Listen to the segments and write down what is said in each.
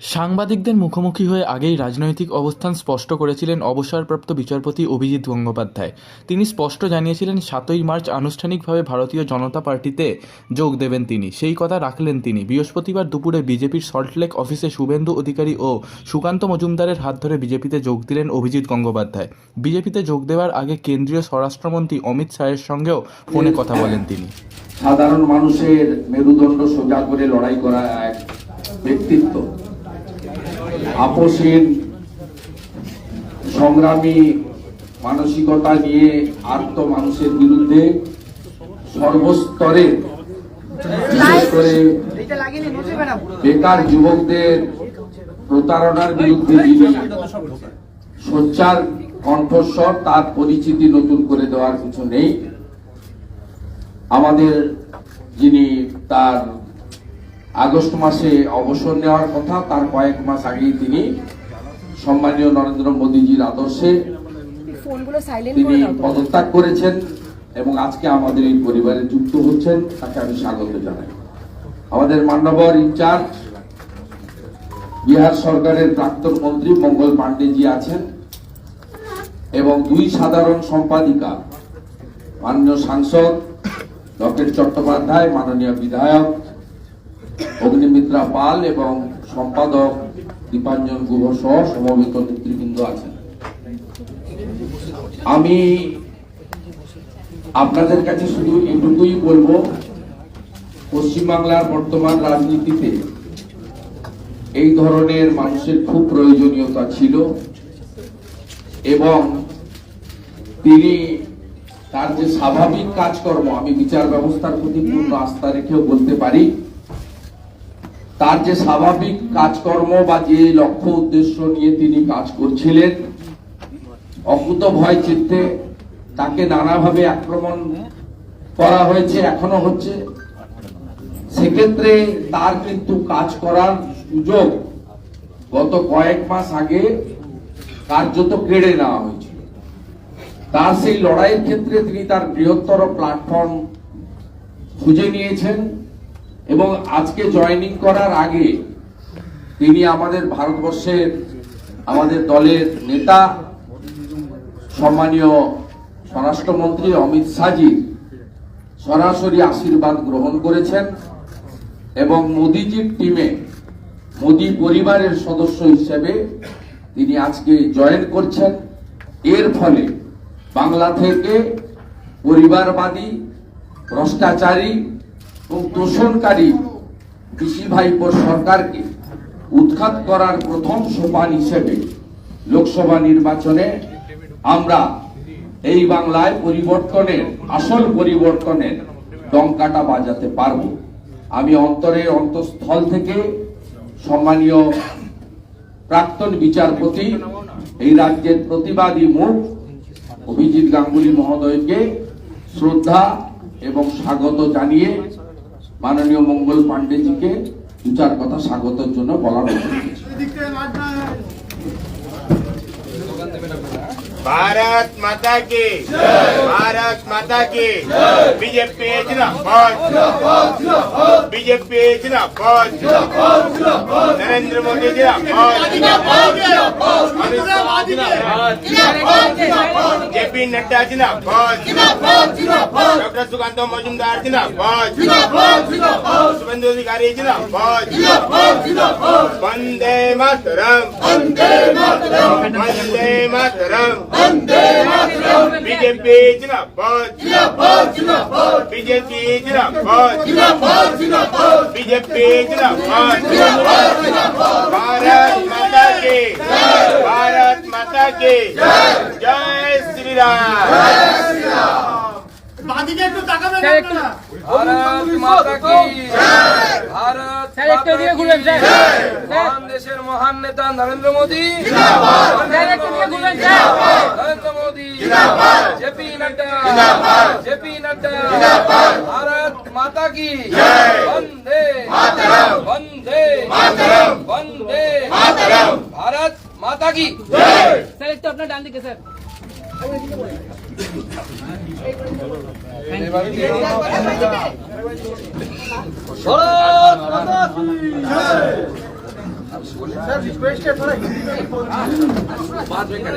সাংবাদিকদের মুখোমুখি হয়ে আগেই রাজনৈতিক অবস্থান স্পষ্ট করেছিলেন অবসরপ্রাপ্ত বিচারপতি অভিজিৎ গঙ্গোপাধ্যায়। তিনি স্পষ্ট জানিয়েছিলেন, সাতই মার্চ আনুষ্ঠানিকভাবে ভারতীয় জনতা পার্টিতে যোগ দেবেন তিনি। সেই কথা রাখলেন তিনি। বৃহস্পতিবার দুপুরে বিজেপির সল্টলেক অফিসে শুভেন্দু অধিকারী ও সুকান্ত মজুমদারের হাত ধরে বিজেপিতে যোগ দিলেন অভিজিৎ গঙ্গোপাধ্যায়। বিজেপিতে যোগ দেওয়ার আগে কেন্দ্রীয় স্বরাষ্ট্রমন্ত্রী অমিত শাহের সঙ্গেও ফোনে কথা বলেন তিনি। সাধারণ মানুষের মেরুদণ্ড সোজা করে লড়াই করা এক ব্যক্তিত্ব। আপোষহীন সংগ্রামী মানসিকতা নিয়ে আর্ত মানুষের বিরুদ্ধে সর্বস্তরে, বিশেষ করে বেকার যুবকদের প্রতারণার বিরুদ্ধে সোচ্চার, কণ্ঠস্বর, তার পরিচিতি নতুন করে দেওয়ার কিছু নেই। আমাদের যিনি তার আগস্ট মাসে অবসর নেওয়ার কথা তার কয়েক মাস আগেই তিনি সম্মানীয় নরেন্দ্র মোদীজির আদর্শে তিনি। পদত্যাগ করেছেন এবং আজকে আমাদের এই পরিবারে যুক্ত হচ্ছেন তাকে আমি স্বাগত জানাই আমাদের মান্যবর ইনচার্জ বিহার সরকারের প্রাক্তন মন্ত্রী মঙ্গল পাণ্ডেজি আছেন এবং দুই সাধারণ সম্পাদিকা মাননীয় সাংসদ ডক্টর চট্টোপাধ্যায় মাননীয় বিধায়ক অগ্নিমিত্রা পাল এবং সম্পাদক দীপাঞ্জন গুহ সহ সমবেত নেতৃবৃন্দ আছেন। আমি আপনাদের কাছে শুধু এটুকুই বলব, পশ্চিমবাংলার বর্তমান রাজনীতিতে এই ধরনের মানুষের খুব প্রয়োজনীয়তা ছিল এবং তিনি তার যে স্বাভাবিক কাজকর্ম, আমি বিচার ব্যবস্থার প্রতি পূর্ণ আস্থা রেখেও বলতে পারি তার যে স্বাভাবিক কাজকর্ম বা যে লক্ষ্য উদ্দেশ্য নিয়ে তিনি কাজ করছিলেন অকুত ভয় চিত্তে তাকে নানাভাবে আক্রমণ করা হয়েছে, এখনও হচ্ছে। সেক্ষেত্রে তার কিন্তু কাজ করার সুযোগ গত কয়েক মাস আগে কার্যত কেড়ে নেওয়া হয়েছিল। তার সেই লড়াইয়ের ক্ষেত্রে তিনি তার বৃহত্তর প্ল্যাটফর্ম খুঁজে নিয়েছেন। এবং আজকে জয়েনিং করার আগে তিনি আমাদের ভারতবর্ষের আমাদের দলের নেতা, সম্মানীয় স্বরাষ্ট্রমন্ত্রী অমিত শাহজির সরাসরি আশীর্বাদ গ্রহণ করেছেন এবং মোদিজির টিমে মোদি পরিবারের সদস্য হিসেবে তিনি আজকে জয়েন করছেন। এর ফলে বাংলা থেকে পরিবারবাদী, ভ্রষ্টাচারী এবং তোষণকারী কৃষি ভাইপোর সরকারকে উৎখাত করার প্রথম সোপান হিসেবে লোকসভা নির্বাচনে আমরা এই বাংলায় পরিবর্তনের, আসল পরিবর্তনের ডঙ্কাটা বাজাতে পারব। আমি অন্তরের অন্তঃস্থল থেকে সম্মানীয় প্রাক্তন বিচারপতি, এই রাজ্যের প্রতিবাদী মুখ অভিজিৎ গাঙ্গুলি মহোদয়কে শ্রদ্ধা এবং স্বাগত জানিয়ে মাননীয় মঙ্গল পাণ্ডেজিকে দু চার কথা স্বাগতের জন্য বলার অনুরোধ করছি। भारत माता की भारत माता की बीजेपी जिंदाबाद बीजेपी जिंदाबाद नरेंद्र मोदी जिंदाबाद अमित शाह जिंदाबाद जेपी नड्डा जिंदाबाद doctor Sukanta Majumdar जिंदाबाद शुभेंदु अधिकारी जिंदाबाद वंदे मातरम वंदे मातरम बीजेपी जिंदाबाद बीजेपी जिंदाबाद बीजेपी जिंदाबाद भारत माता की भारत माता की जय श्री राम বাদিকে একটু তাকাবেন আপনারা। ভারত মাতা কি ভারত স্যার, একটু মাতা ঘুরবেন, স্যার। মহান দেশের মহান নেতা নরেন্দ্র মোদী। স্যার, একটু এদিকে ঘুরবেন, sir. Narendra Modi. J P Nadda. J P Nadda. Bharat Mata কি বন্দে। বন্দে। বন্দে। ভারত মাতা কি স্যার একটু আপনার ডান দিকে স্যার। ঠিক আছে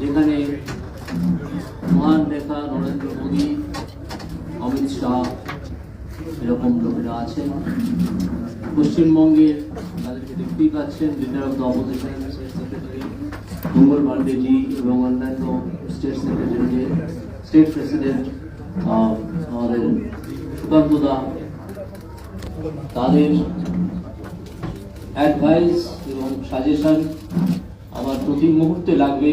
যেখানে মহান নেতা নরেন্দ্র মোদী, অমিত শাহ এরকম লোকেরা আছেন। পশ্চিমবঙ্গের তাদেরকে দেখতেই পাচ্ছেন leader of the opposition Mangal Pandey ji এবং অন্যান্য স্টেট সেক্রেটারি স্টেট প্রেসিডেন্ট আমাদের সুকান্ত দা। তাদের অ্যাডভাইস এবং সাজেশন আমার প্রতি মুহূর্তে লাগবে।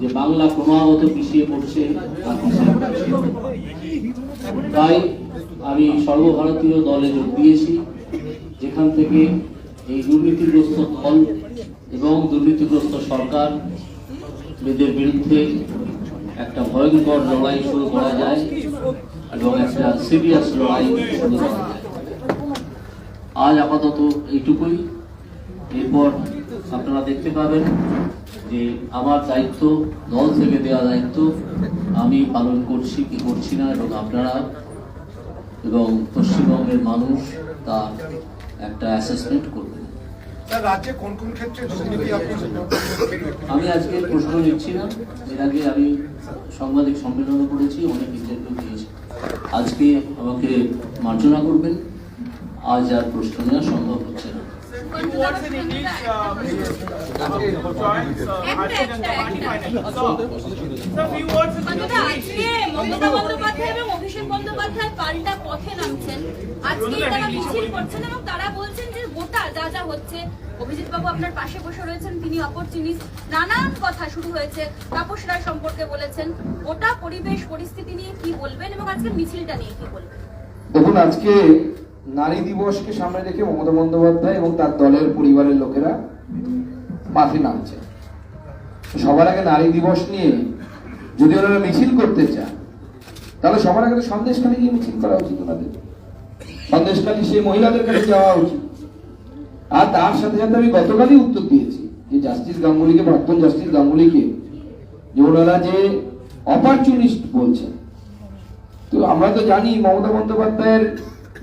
যে বাংলা ক্রমাগত পিছিয়ে পড়ছে। তাই আমি সর্বভারতীয় দলে যোগ দিয়েছি, যেখান থেকে এই দুর্নীতিগ্রস্ত দল এবং দুর্নীতিগ্রস্ত সরকার এদের বিরুদ্ধে একটা ভয়ঙ্কর লড়াই শুরু করা যায় এবং একটা সিরিয়াস লড়াই শুরু করা যায় আজ আপাতত এইটুকুই এরপর আপনারা দেখতে পাবেন যে আমার দায়িত্ব দল থেকে দেওয়া দায়িত্ব আমি পালন করছি কি করছি না এবং আপনারা এবং পশ্চিমবঙ্গের মানুষ তার একটা অ্যাসেসমেন্ট আপনি আমি আজকে প্রশ্ন নিচ্ছি না। এর আগে আমি সাংবাদিক সম্মেলনও করেছি অনেক ইন্টারভিউ দিয়েছি। আজকে আমাকে মার্জনা করবেন। আজ আর প্রশ্ন নেওয়া সম্ভব হচ্ছে না। অন্তত আজকে মমতা বন্দ্যোপাধ্যায় এবং অভিষেক বন্দ্যোপাধ্যায় পাল্টা পথে নামছেন। আজকে তারা মিছিল করছেন এবং তারা বলছেন যে গোটা যা যা হচ্ছে অভিজিৎ বাবু আপনার পাশে বসে রয়েছেন তিনি অপরচুনিস্ট নানান কথা শুরু হয়েছে তাপস রায় সম্পর্কে বলেছেন। গোটা পরিবেশ পরিস্থিতি নিয়ে কি বলবেন এবং আজকে মিছিলটা নিয়ে কি বলবেন? দেখুন আজকে নারী দিবসকে সামনে রেখে মমতা বন্দ্যোপাধ্যায় এবং তার দলের পরিবারের লোকেরা মাঠে নামছে। সবার আগে নারী দিবস নিয়ে যদি ওনারা মিছিল করতে চান, তাহলে সবার আগে সন্দেশখালী গিয়ে মিছিল করা উচিত ওনাদের। সন্দেশখালী সেই মহিলাদের কাছে যাওয়া উচিত। আর তার সাথে সাথে আমি গতকালই উত্তর দিয়েছি যে জাস্টিস গাঙ্গুলিকে, প্রাক্তন জাস্টিস গাঙ্গুলিকে, যে ওনারা যে অপরচুনিস্ট বলছেন। তো আমরা তো জানি মমতা বন্দ্যোপাধ্যায়ের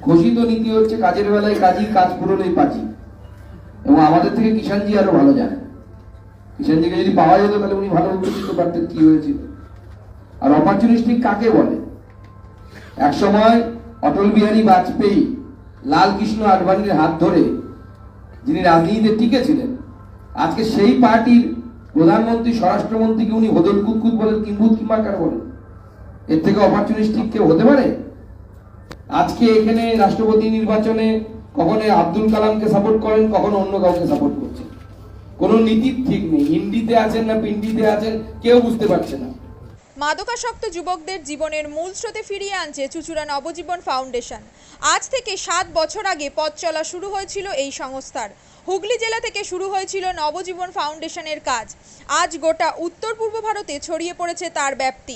ঘোষিত নীতি হচ্ছে কাজের বেলায় কাজই কাজ পূরণেই পাচ্ছি এবং আমাদের থেকে কিষানজি আরও ভালো জানেন কিষানজিকে যদি পাওয়া যেত তাহলে উনি ভালো দিতে পারতেন কি হয়েছিল? আর অপরচুনিস্টিক কাকে বলে? এক সময় অটল বিহারী বাজপেয়ী লাল কৃষ্ণ আডবাণীর হাত ধরে যিনি রাজনীতিতে টিকে ছিলেন আজকে সেই পার্টির প্রধানমন্ত্রী, স্বরাষ্ট্রমন্ত্রীকে উনি হদল কুতকুত বলেন কিম্বুত কিমাকার বলেন। এর থেকে অপরচুনিস্টিক কেউ হতে পারে? আজকে এখানে রাষ্ট্রপতি নির্বাচনে কখনো আব্দুল কালামকে সাপোর্ট করেন, কখনো অন্য কাউকে সাপোর্ট করছেন। কোনো নীতির ঠিক নেই। হিন্দিতে আছেন না পিন্ডিতে আছেন, কেউ বুঝতে পারছে না। মাদকাসক্ত যুবকদের জীবনের মূল স্রোতে ফিরিয়ে আনছে চুচুড়া নবজীবন ফাউন্ডেশন। আজ থেকে সাত বছর আগে পথ চলা শুরু হয়েছিল এই সংস্থার। হুগলি জেলা থেকে শুরু হয়েছিল নবজীবন ফাউন্ডেশনের কাজ। আজ গোটা উত্তর পূর্ব ভারতে ছড়িয়ে পড়েছে তার ব্যাপ্তি।